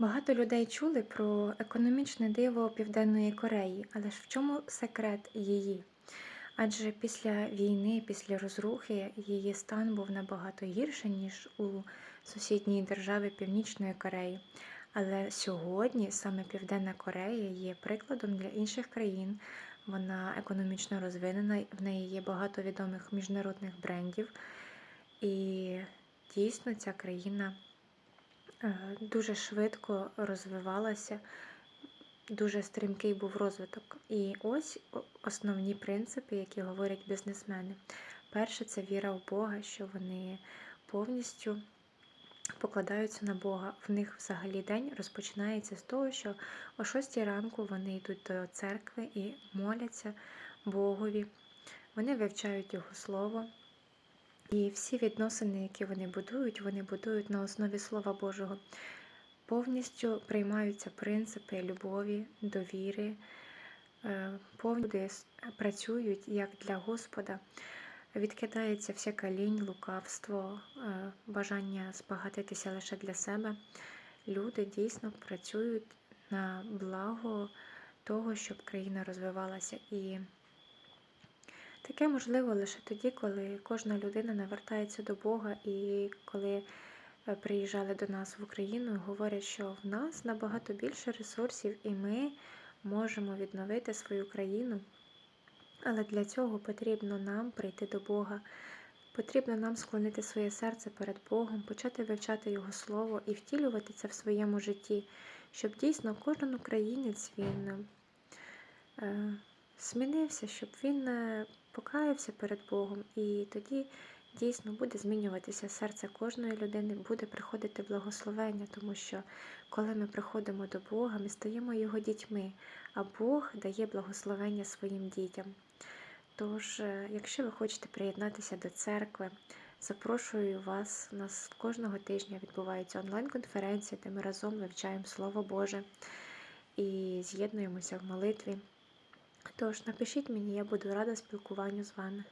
Багато людей чули про економічне диво Південної Кореї, але ж в чому секрет її? Адже після війни, після розрухи, її стан був набагато гірший, ніж у сусідній державі Північної Кореї. Але сьогодні саме Південна Корея є прикладом для інших країн. Вона економічно розвинена, в неї є багато відомих міжнародних брендів. І дійсно ця країна дуже швидко розвивалася, дуже стрімкий був розвиток. І ось основні принципи, які говорять бізнесмени. Перше це віра в Бога, що вони повністю покладаються на Бога. В них взагалі день розпочинається з того, що о 6 ранку вони йдуть до церкви і моляться Богові. Вони вивчають Його Слово. І всі відносини, які вони будують, вони будують на основі Слова Божого. Повністю приймаються принципи любові, довіри, е, повністю працюють як для Господа. Відкидається всяка лінь, лукавство, е, бажання збагатитися лише для себе. Люди дійсно працюють на благо того, щоб країна розвивалася. І таке можливо лише тоді, коли кожна людина навертається до Бога і коли е, приїжджали до нас в Україну, говорять, що в нас набагато більше ресурсів, і ми можемо відновити свою країну. Але для цього потрібно нам прийти до Бога. Потрібно нам склонити своє серце перед Богом, почати вивчати Його Слово і втілювати це в своєму житті, щоб дійсно кожен українець він е, змінився, щоб він е, покаявся перед Богом, і тоді дійсно буде змінюватися серце кожної людини, буде приходити благословення, тому що коли ми приходимо до Бога, ми стаємо Його дітьми, а Бог дає благословення своїм дітям. Тож, е, якщо ви хочете приєднатися до церкви, запрошую вас. У нас кожного тижня відбувається онлайн-конференція, де ми разом вивчаємо Слово Боже і з'єднуємося в молитві. Тож напишіть мені, я буду рада спілкуванню з вами.